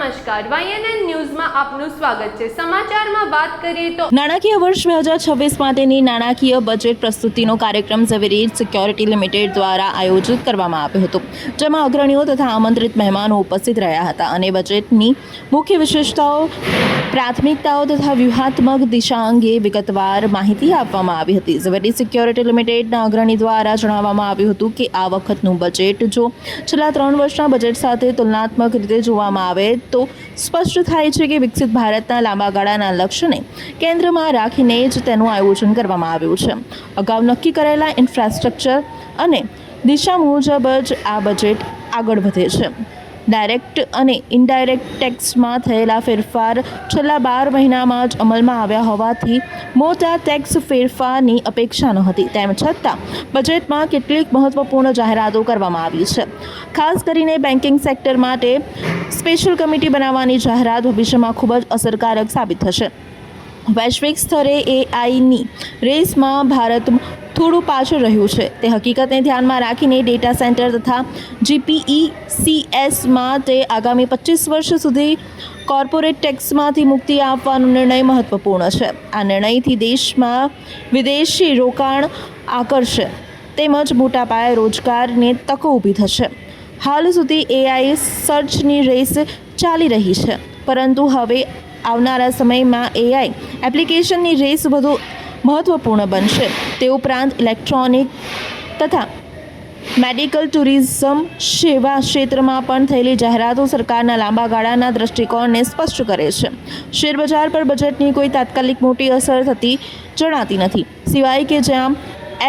problemas નમસ્કાર YNN ન્યૂઝમાં આપનું સ્વાગત છે. સમાચારમાં વાત કરીએ તો નાણાકીય વર્ષ બે હજાર છવ્વીસ માટેની નાણાકીય બજેટ પ્રસ્તુતિનો કાર્યક્રમ ઝવેરી સિક્યોરિટી લિમિટેડ દ્વારા આયોજિત કરવામાં આવ્યો હતો, જેમાં અગ્રણીઓ તથા આમંત્રિત મહેમાનો ઉપસ્થિત રહ્યા હતા અને બજેટની મુખ્ય વિશેષતાઓ, પ્રાથમિકતાઓ તથા વ્યૂહાત્મક દિશા અંગે વિગતવાર માહિતી આપવામાં આવી હતી. ઝવેરી સિક્યોરિટી લિમિટેડના અગ્રણી દ્વારા જણાવવામાં આવ્યું હતું કે આ વખતનું બજેટ જો છેલ્લા ત્રણ વર્ષના બજેટ સાથે તુલનાત્મક રીતે જોવામાં આવે તો સ્પષ્ટ થાય છે કે વિકસિત ભારતના લાંબા ગાળાના લક્ષ્યને કેન્દ્રમાં રાખીને જ તેનું આયોજન કરવામાં આવ્યું છે. અગાઉ નક્કી કરેલા ઇન્ફ્રાસ્ટ્રક્ચર અને દિશા મુજબ જ આ બજેટ આગળ વધે છે. ડાયરેક્ટ અને ઇનડાયરેક્ટ ટેક્સમાં થયેલા ફેરફાર છેલ્લા બાર મહિનામાં જ અમલમાં આવ્યા હોવાથી મોટા ટેક્સ ફેરફારની અપેક્ષા નહોતી. તેમ છતાં બજેટમાં કેટલીક મહત્વપૂર્ણ જાહેરાતો કરવામાં આવી છે. ખાસ કરીને બેન્કિંગ સેક્ટર માટે સ્પેશિયલ કમિટી બનાવવાની જાહેરાત ભવિષ્યમાં ખૂબ જ અસરકારક સાબિત થશે. વૈશ્વિક સ્તરે એઆઈની રેસમાં ભારત થોડું પાછળ રહ્યું છે. તે હકીકતને ધ્યાનમાં રાખીને ડેટા સેન્ટર તથા જીપીઈ સીએસમાં તે આગામી પચીસ વર્ષ સુધી કોર્પોરેટ ટેક્સમાંથી મુક્તિ આપવાનો નિર્ણય મહત્વપૂર્ણ છે. આ નિર્ણયથી દેશમાં વિદેશી રોકાણ આકર્ષે તેમજ મોટા પાયે રોજગારની તકો ઊભી થશે. હાલ સુધી એઆઈ સર્ચની રેસ ચાલી રહી છે. પરંતુ હવે આવનારા સમયમાં એઆઈ એપ્લિકેશનની રેસ વધુ મહત્વપૂર્ણ બનશે. તે ઉપરાંત ઇલેક્ટ્રોનિક તથા મેડિકલ ટુરિઝમ સેવા ક્ષેત્રમાં પણ થયેલી જાહેરાતો સરકારના લાંબા ગાળાના દૃષ્ટિકોણને સ્પષ્ટ કરે છે. શેરબજાર પર બજેટની કોઈ તાત્કાલિક મોટી અસર થતી જણાતી નથી. સિવાય કે જ્યાં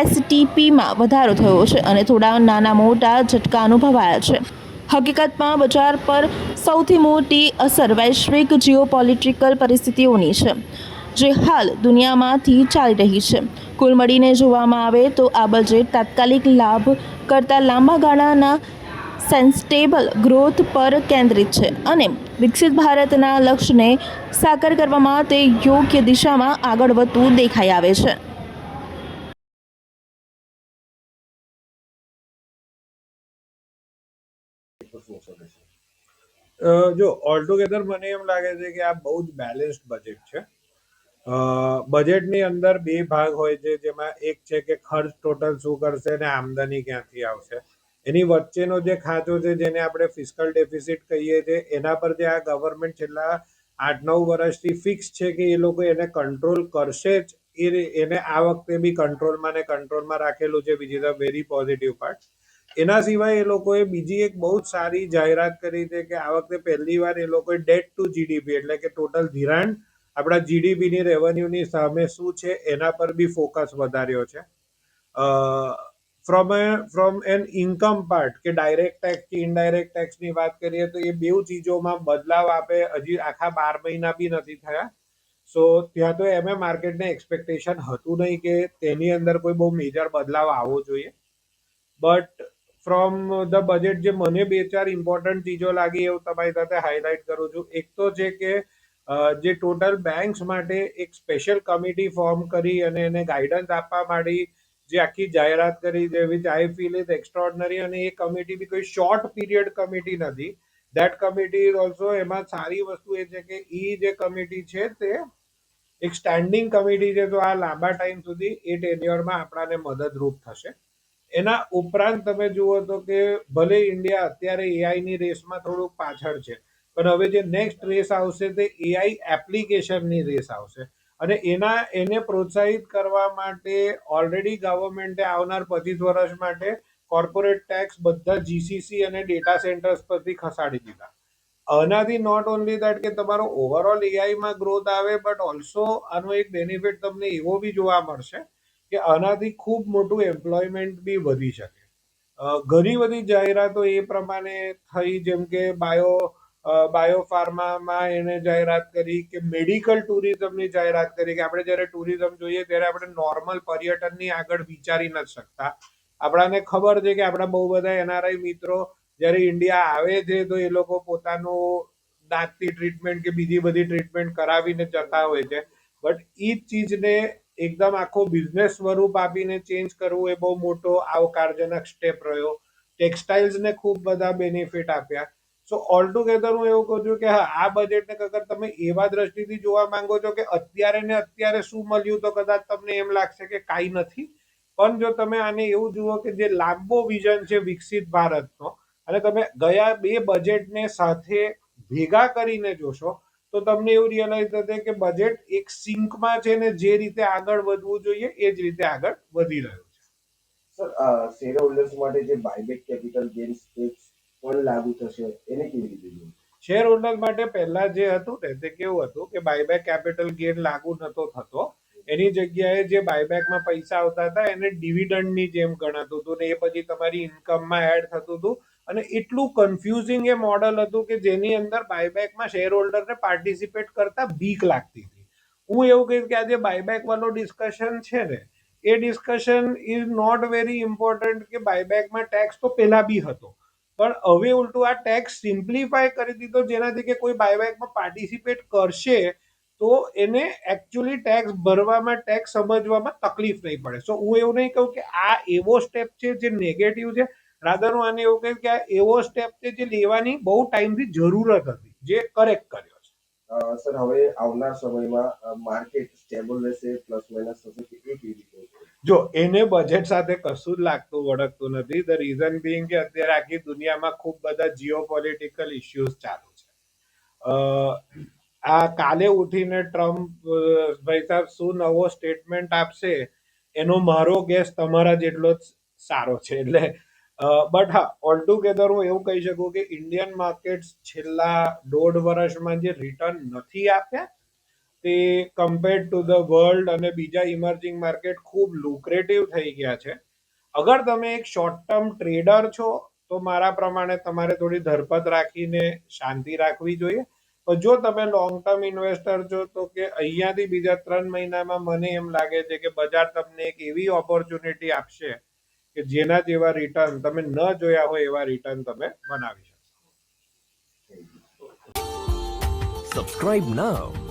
એસટીપીમાં વધારો થયો છે અને થોડા નાના મોટા ઝટકા અનુભવાયા છે. હકીકતમાં બજાર પર સૌથી મોટી અસર વૈશ્વિક જીઓપોલિટિકલ પરિસ્થિતિઓની છે. જે હાલ દુનિયામાંથી ચાલી રહી છે. કુલ મળીને જોવામાં આવે તો આ બજેટ તાત્કાલિક લાભ કરતાં લાંબા ગાળાના સેન્સ્ટેબલ ગ્રોથ પર કેન્દ્રિત છે અને વિકસિત ભારતના લક્ષ્યને સાકાર કરવામાં તે યોગ્ય દિશામાં આગળ વધતું દેખાઈ આવે છે. જો ઓલ ટુગેધર મને એમ લાગે છે કે આ બહુ જ બેલેન્સ્ડ બજેટ છે. બજેટની અંદર બે ભાગ હોય છે, જેમાં એક છે કે ખર્ચ ટોટલ શું કરશે અને આમદની ક્યાંથી આવશે. એની વચ્ચેનો જે ખાતો છે, જેને આપણે ફિસ્કલ ડેફિસિટ કહીએ છીએ એના પર જે આ ગવર્મેન્ટ છેલ્લા આઠ નવ વર્ષથી ફિક્સ છે કે એ લોકો એને કંટ્રોલ કરશે જ, એ એને આ વખતે બી કંટ્રોલમાં ને કંટ્રોલમાં રાખેલું છે which is a very positive part એના સિવાય એ લોકોએ બીજી એક બહુ જ સારી જાહેરાત કરી છે કે આ વખતે પહેલી વાર એ લોકોએ ડેટ ટુ જીડીપી એટલે કે ટોટલ ધિરાણ આપણા જીડીપીની રેવન્યુની સામે શું છે, એના પર બી ફોકસ વધાર્યો છે. From from an income part કે ડાયરેક્ટ ટેક્સ કે ઇનડાયરેક્ટ ટેક્સની વાત કરીએ તો એ બેઉ ચીજોમાં બદલાવ આપે, હજી આખા બાર મહિના બી નથી થયા. સો ત્યાં તો એમએ માર્કેટને એક્સપેક્ટેશન હતું નહીં કે તેની અંદર કોઈ બહુ મેજર બદલાવ આવવો જોઈએ. બટ ફ્રોમ ધ બજેટ જે મને બે ચાર ઇમ્પોર્ટન્ટ ચીજો લાગી એવું તમારી સાથે હાઇલાઇટ કરું છું. એક તો છે કે જે ટોટલ બેંક્સ માટે એક સ્પેશિયલ કમિટી ફોર્મ કરી અને એને ગાઈડન્સ આપવા માંડી, જે આખી જાહેરાત કરી છે which I feel is extraordinary અને એ કમિટી બી કોઈ શોર્ટ પીરિયડ કમિટી નથી. દેટ કમિટી ઇઝ ઓલ્સો એમાં સારી વસ્તુ એ છે કે એ જે કમિટી છે તે એક સ્ટેન્ડિંગ કમિટી છે, તો આ લાંબા ટાઈમ સુધી એ ટેન્યોરમાં આપણાને મદદરૂપ થશે. એના ઉપરાંત તમે જુઓ તો કે ભલે ઇન્ડિયા અત્યારે એઆઈની રેસમાં થોડુંક પાછળ છે પણ હવે જે નેક્સ્ટ રેસ આવશે તે એઆઈ એપ્લિકેશનની રેસ આવશે. અને એના, એને પ્રોત્સાહિત કરવા માટે ઓલરેડી ગવર્મેન્ટે આવનાર પચીસ વર્ષ માટે કોર્પોરેટ ટેક્સ બધા જીસીસી અને ડેટા સેન્ટર્સ પરથી ખસાડી દીધા. આનાથી નોટ ઓનલી દેટ કે તમારો ઓવરઓલ એઆઈમાં ગ્રોથ આવે બટ ઓલ્સો આનો એક બેનિફિટ તમને એવો બી જોવા મળશે કે આનાથી ખૂબ મોટું એમ્પ્લોયમેન્ટ બી વધી શકે. ઘણી બધી જાહેરાતો એ પ્રમાણે થઈ, જેમ કે બાયો બાયો ફાર્મામાં એને જાહેરાત કરી કે મેડિકલ ટુરિઝમની જાહેરાત કરી કે આપણે જ્યારે ટુરિઝમ જોઈએ ત્યારે આપણે નોર્મલ પર્યટનની આગળ વિચારી નથી શકતા. આપણાને ખબર છે કે આપણા બહુ બધા એનઆરઆઈ મિત્રો જ્યારે ઇન્ડિયા આવે છે તો એ લોકો પોતાનું દાંતની ટ્રીટમેન્ટ કે બીજી બધી ટ્રીટમેન્ટ કરાવીને જતા હોય છે. બટ એ જ ચીજને એકદમ આખો બિઝનેસ સ્વરૂપ આપીને ચેન્જ કરવું એ બહુ મોટો આવકારજનક સ્ટેપ રહ્યો. ટેક્સટાઇલ્સને ખૂબ બધા બેનિફિટ આપ્યા. સો ઓલ ટુગેધર હું એવું કહું છું કે હા, આ બજેટને અગર તમે એવા દ્રષ્ટિથી જોવા માંગો છો કે અત્યારે ને અત્યારે શું મળ્યું તો કદાચ તમને એમ લાગશે કે કાંઈ નથી. પણ જો તમે આને એવું જુઓ કે જે લાંબો વિઝન છે વિકસિત ભારતનો, અને તમે ગયા બે બજેટને સાથે ભેગા કરીને જોશો, તો તમને એવું રિયલાઇઝ થશે કે બજેટ એક સિંકમાં છે ને જે રીતે આગળ વધવું જોઈએ, એ જ રીતે આગળ વધી રહ્યું છે. સર શેર હોલ્ડર્સ માટે જે બાયબેક કેપિટલ ગેન્સ પણ લાગુ થશે, એને કેવી રીતે જોવું? શેર હોલ્ડર માટે પહેલા જે હતું ને, તે કેવું હતું કે બાયબેક કેપિટલ ગેઇન લાગુ નતો થતો. એની જગ્યાએ જે બાયબેકમાં પૈસા આવતા હતા, એને ડિવિડન્ડની જેમ ગણાતું હતું ને એ પછી તમારી ઇન્કમમાં એડ થતું હતું. અને એટલું કન્ફ્યુઝિંગ એ મોડલ હતું કે જેની અંદર બાયબેકમાં શેર હોલ્ડરને પાર્ટિસિપેટ કરતા બીક લાગતી હતી. હું એવું કહીશ કે આજે બાયબેક વાળો ડિસ્કશન છે ને, એ discussion is not very important કે બાયબેકમાં ટેક્સ તો પહેલા બી હતો. પણ હવે ઉલટું આ ટેક્સ સિમ્પ્લિફાય કરી દીધો જેનાથી કે કોઈ બાયબેકમાં પાર્ટિસિપેટ કરશે તો એને એકચ્યુઅલી ટેક્સ ભરવામાં ટેક્સ સમજવામાં તકલીફ નહીં પડે. સો હું એવું નહીં કહું કે આ એવો સ્ટેપ છે જે નેગેટિવ છે. રાધર હું આને એવું કહીશ કે આ એવો સ્ટેપ છે જે લેવાની બહુ ટાઈમથી જરૂરત હતી, જે કરેક્ટ કર્યો છે. સર, હવે આવનાર સમયમાં માર્કેટ સ્ટેબલ રહેશે પ્લસ માઇનસ થશે કે એ રીતે? જો એને બજેટ સાથે કશું જ લાગતું વળગતું નથી ધ રીઝન બિંગ કે અત્યારે આખી દુનિયામાં ખૂબ બધા જીઓ પોલિટિકલ ઇસ્યુઝ ચાલુ છે. આ કાલે ઉઠીને ટ્રમ્પ અ, ભાઈ સાહેબ શું નવો સ્ટેટમેન્ટ આપશે એનો મારો ગેસ તમારા જેટલો જ સારો છે. એટલે બટ હા ઓલ ટુગેધર હું એવું કહી શકું કે ઇન્ડિયન માર્કેટ્સ છેલ્લા દોઢ વર્ષમાં જે રિટર્ન નથી આપ્યા તે કમ્પેર ટુ ધ વર્લ્ડ અને બીજા ઇમર્જિંગ માર્કેટ ખૂબ લુક્રેટિવ થઈ ગયા છે. અગર તમે એક શોર્ટ ટર્મ ટ્રેડર છો, તો મારા પ્રમાણે તમારે થોડી ધરપત રાખીને શાંતિ રાખવી જોઈએ. પણ જો તમે લોંગ ટર્મ ઇન્વેસ્ટર છો, તો કે અહીંયાથી બીજા ત્રણ મહિનામાં મને એમ લાગે છે કે બજાર તમને એક એવી ઓપોર્ચ્યુનિટી આપશે કે જેના જેવા રિટર્ન તમે ન જોયા હોય એવા રિટર્ન તમે બનાવી શકો subscribe now